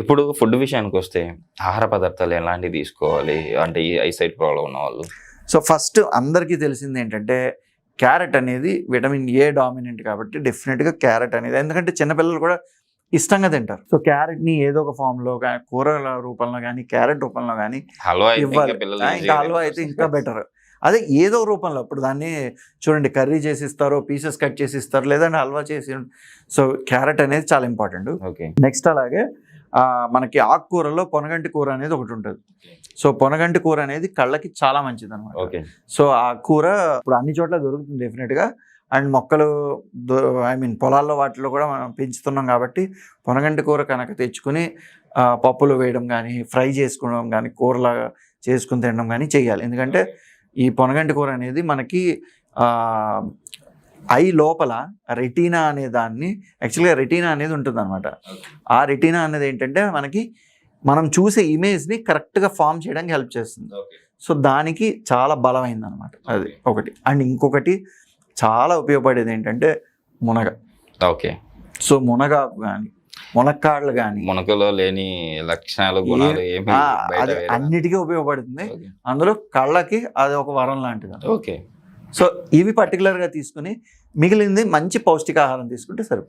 ఇప్పుడు ఫుడ్ విషయానికి వస్తే ఆహార పదార్థాలు ఎలాంటివి తీసుకోవాలి? అంటే ఈ ఐసైట్ ప్రాబ్లం ఉన్న వాళ్ళు. సో ఫస్ట్ అందరికీ తెలిసింది ఏంటంటే క్యారెట్ అనేది విటమిన్ ఏ డామినెంట్ కాబట్టి డెఫినెట్గా క్యారెట్ అనేది. ఎందుకంటే చిన్నపిల్లలు కూడా ఇష్టంగా తింటారు. సో క్యారెట్ని ఏదో ఒక ఫామ్లో కూరల రూపంలో కానీ క్యారెట్ రూపంలో కానీ ఇవ్వాలి. ఇంకా హల్వా అయితే. ఇంకా బెటర్. అదే ఏదో రూపంలో ఇప్పుడు దాన్ని చూడండి కర్రీ చేసి ఇస్తారో పీసెస్ కట్ చేసి ఇస్తారు లేదంటే హల్వా చేసి సో క్యారెట్ అనేది చాలా ఇంపార్టెంట్. ఓకే. నెక్స్ట్ అలాగే మనకి ఆకుకూరలో పొనగంటి కూర అనేది ఒకటి ఉంటుంది. సో పొనగంటి కూర అనేది కళ్ళకి చాలా మంచిది అనమాట ఓకే. సో ఆ కూర ఇప్పుడు అన్ని చోట్ల దొరుకుతుంది డెఫినెట్గా. అండ్ మొక్కలు ఐ మీన్ పొలాల్లో వాటిలో కూడా మనం పెంచుతున్నాం కాబట్టి పొనగంటి కూర కనుక తెచ్చుకుని పప్పులు వేయడం కానీ ఫ్రై చేసుకోవడం కానీ కూరలాగా చేసుకుని తినడం కానీ చేయాలి. ఎందుకంటే ఈ పొనగంటి కూర అనేది మనకి ఐ లోపల రెటీనా అనే దాన్ని యాక్చువల్గా రెటీనా అనేది ఉంటుంది అనమాట ఆ రెటీనా అనేది ఏంటంటే మనకి మనం చూసే ఇమేజ్ని కరెక్ట్గా ఫామ్ చేయడానికి హెల్ప్ చేస్తుంది. సో దానికి చాలా బలమైంది అనమాట అది ఒకటి. అండ్ ఇంకొకటి చాలా ఉపయోగపడేది ఏంటంటే మునగ. ఓకే. సో మునగ కానీ మునక్కాడలు కానీ మునకలో లేని లక్షణాలు గుణాలు ఏమి అది అన్నిటికీ ఉపయోగపడుతుంది. అందులో కళ్ళకి అది ఒక వరం లాంటిది. ఓకే. సో ఇవి పర్టికులర్గా తీసుకుని మిగిలింది మంచి పౌష్టికాహారం తీసుకుంటే సరిపోతుంది.